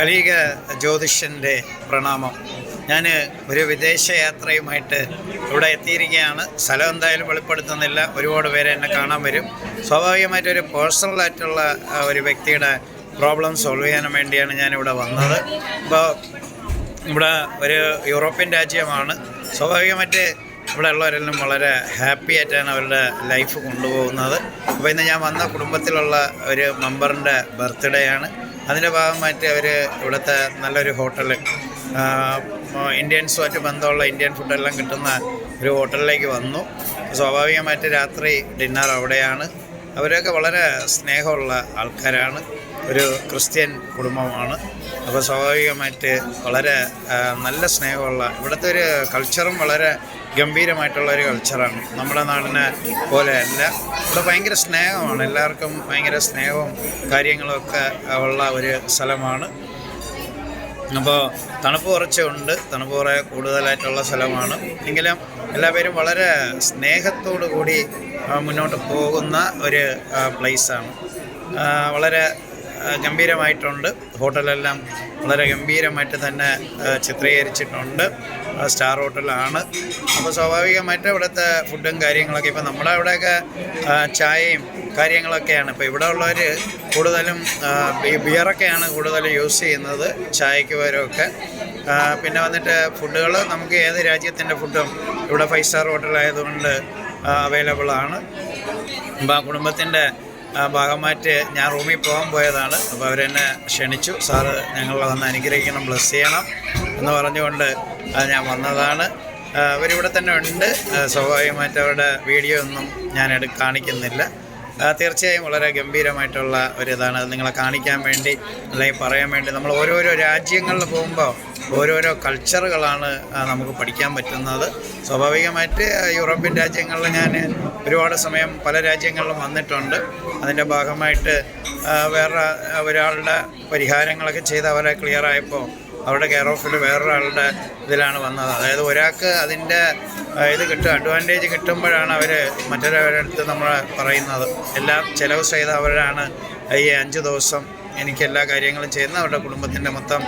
കലിക ജ്യോതിഷന്റെ പ്രണാമം. ഞാൻ ഒരു വിദേശ യാത്രയുമായിട്ട് ഇവിടെ എത്തിയിരിക്കുകയാണ്. സ്ഥലം എന്തായാലും വെളിപ്പെടുത്തുന്നില്ല. ഒരുപാട് പേര് എന്നെ കാണാൻ വരും. സ്വാഭാവികമായിട്ട് ഒരു പേഴ്സണലായിട്ടുള്ള ഒരു വ്യക്തിയുടെ പ്രോബ്ലം സോൾവ് ചെയ്യാൻ വേണ്ടിയാണ് ഞാനിവിടെ വന്നത്. ഇപ്പോൾ ഇവിടെ ഒരു യൂറോപ്യൻ രാജ്യമാണ്. സ്വാഭാവികമായിട്ട് ഇവിടെ ഉള്ളവരെല്ലാം വളരെ ഹാപ്പി ആയിട്ടാണ് അവരുടെ ലൈഫ് കൊണ്ടുപോകുന്നത്. അപ്പോൾ ഇന്ന് ഞാൻ വന്ന കുടുംബത്തിലുള്ള ഒരു മെമ്പറിന്റെ ബർത്ത്ഡേ ആണ്. അതിന്റെ ഭാഗമായിട്ട് അവർ ഇവിടുത്തെ നല്ലൊരു ഹോട്ടൽ ഇന്ത്യൻസുമായിട്ട് ബന്ധമുള്ള ഇന്ത്യൻ ഫുഡെല്ലാം കിട്ടുന്ന ഒരു ഹോട്ടലിലേക്ക് വന്നു. സ്വാഭാവികമായിട്ട് രാത്രി ഡിന്നർ അവിടെയാണ്. അവരൊക്കെ വളരെ സ്നേഹമുള്ള ആൾക്കാരാണ്. ഒരു ക്രിസ്ത്യൻ കുടുംബമാണ്. അപ്പോൾ സ്വാഭാവികമായിട്ട് വളരെ നല്ല സ്നേഹമുള്ള ഇവിടുത്തെ ഒരു കൾച്ചറും വളരെ ഗംഭീരമായിട്ടുള്ള ഒരു കൾച്ചറാണ് നമ്മുടെ നാടിനെ പോലെ അല്ല. ഇവിടെ ഭയങ്കര സ്നേഹമാണ്. എല്ലാവർക്കും ഭയങ്കര സ്നേഹവും കാര്യങ്ങളൊക്കെ ഉള്ള ഒരു സ്ഥലമാണ്. അപ്പോൾ തണുപ്പ് കുറച്ചുണ്ട് തണുപ്പ് കുറേ കൂടുതലായിട്ടുള്ള സ്ഥലമാണ്. എങ്കിലും എല്ലാവരും വളരെ സ്നേഹത്തോടു കൂടി മുന്നോട്ട് പോകുന്ന ഒരു പ്ലേസാണ് വളരെ ഗംഭീരമായിട്ടുണ്ട്. ഹോട്ടലെല്ലാം വളരെ ഗംഭീരമായിട്ട് തന്നെ ചിത്രീകരിച്ചിട്ടുണ്ട്. സ്റ്റാർ ഹോട്ടലാണ്. അപ്പോൾ സ്വാഭാവികമായിട്ട് ഇവിടുത്തെ ഫുഡും കാര്യങ്ങളൊക്കെ ഇപ്പോൾ നമ്മുടെ അവിടെയൊക്കെ ചായയും കാര്യങ്ങളൊക്കെയാണ്. ഇപ്പോൾ ഇവിടെ ഉള്ളവർ കൂടുതലും ബിയറൊക്കെയാണ് കൂടുതലും യൂസ് ചെയ്യുന്നത് ചായയ്ക്ക് പകരമൊക്കെ. പിന്നെ വന്നിട്ട് ഫുഡുകൾ നമുക്ക് ഏത് രാജ്യത്തിന്റെ ഫുഡും ഇവിടെ ഫൈവ് സ്റ്റാർ ഹോട്ടലായതുകൊണ്ട് അവൈലബിളാണ്. അപ്പോൾ ആ കുടുംബത്തിന്റെ ഭാഗമായിട്ട് ഞാൻ റൂമിൽ പോകാൻ പോയതാണ്. അപ്പോൾ അവരെന്നെ ക്ഷണിച്ചു. സാറ് ഞങ്ങൾ വന്ന് അനുഗ്രഹിക്കണം ബ്ലസ് ചെയ്യണം എന്ന് പറഞ്ഞുകൊണ്ട് ഞാൻ വന്നതാണ്. അവരിവിടെ തന്നെ ഉണ്ട്. സ്വാഭാവികമായിട്ട് അവരുടെ വീഡിയോ ഒന്നും ഞാൻ എടു കാണിക്കുന്നില്ല. തീർച്ചയായും വളരെ ഗംഭീരമായിട്ടുള്ള ഒരു ഇതാണ്. അത് നിങ്ങളെ കാണിക്കാൻ വേണ്ടി അല്ലെങ്കിൽ പറയാൻ വേണ്ടി നമ്മൾ ഓരോരോ രാജ്യങ്ങളിൽ പോകുമ്പോൾ ഓരോരോ കൾച്ചറുകളാണ് നമുക്ക് പഠിക്കാൻ പറ്റുന്നത്. സ്വാഭാവികമായിട്ട് യൂറോപ്യൻ രാജ്യങ്ങളിൽ ഞാൻ ഒരുപാട് സമയം പല രാജ്യങ്ങളിലും വന്നിട്ടുണ്ട്. അതിന്റെ ഭാഗമായിട്ട് വേറെ ഒരാളുടെ പരിഹാരങ്ങളൊക്കെ ചെയ്ത് അവരെ ക്ലിയർ ആയപ്പോൾ അവരുടെ കെയർ ഓഫിൽ വേറൊരാളുടെ ഇതിലാണ് വന്നത്. അതായത് ഒരാൾക്ക് അതിന്റെ ഇത് കിട്ടും അഡ്വാന്റേജ് കിട്ടുമ്പോഴാണ് അവർ മറ്റൊരാളുടെ അടുത്ത് നമ്മൾ പറയുന്നത്. എല്ലാം ചിലവ് ചെയ്ത് അവരാണ് ഈ അഞ്ച് ദിവസം എനിക്ക് എല്ലാ കാര്യങ്ങളും ചെയ്യുന്ന അവരുടെ കുടുംബത്തിന്റെ മൊത്തം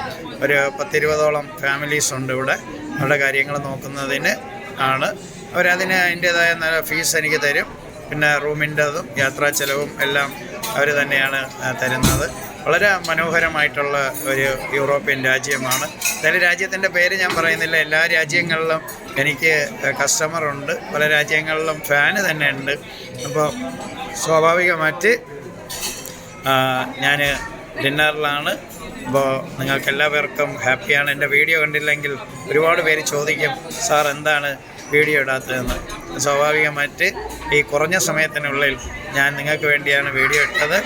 ഒരു പത്തിരുപതോളം ഫാമിലീസ് ഉണ്ട് ഇവിടെ. അവരുടെ കാര്യങ്ങൾ നോക്കുന്നതിന് ആണ്. അവരതിന് അതിന്റേതായ നല്ല ഫീസ് എനിക്ക് തരും. പിന്നെ റൂമിന്റെതും യാത്രാ ചെലവും എല്ലാം അവർ തന്നെയാണ് തരുന്നത്. വളരെ മനോഹരമായിട്ടുള്ള ഒരു യൂറോപ്യൻ രാജ്യമാണ്. എന്തായാലും രാജ്യത്തിന്റെ പേര് ഞാൻ പറയുന്നില്ല. എല്ലാ രാജ്യങ്ങളിലും എനിക്ക് കസ്റ്റമറുണ്ട് പല രാജ്യങ്ങളിലും ഫാന് തന്നെ ഉണ്ട്. അപ്പോൾ സ്വാഭാവികമായിട്ട് ഞാൻ ഡിന്നറിലാണ്. അപ്പോൾ നിങ്ങൾക്ക് എല്ലാവർക്കും ഹാപ്പിയാണ്. എന്റെ വീഡിയോ കണ്ടില്ലെങ്കിൽ ഒരുപാട് പേര് ചോദിക്കും സാർ എന്താണ് വീഡിയോ ഇടാത്തതെന്ന്? സ്വാഭാവികമായിട്ട് ഈ കുറഞ്ഞ സമയത്തിനുള്ളിൽ ഞാൻ നിങ്ങൾക്ക് വേണ്ടിയാണ് വീഡിയോ ഇട്ടത്.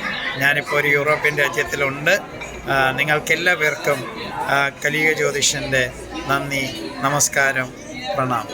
ഞാനിപ്പോൾ ഒരു യൂറോപ്യൻ രാജ്യത്തിലുണ്ട്. നിങ്ങൾക്കെല്ലാവർക്കും കലിക ജ്യോതിഷന്റെ നന്ദി നമസ്കാരം പ്രണാമം.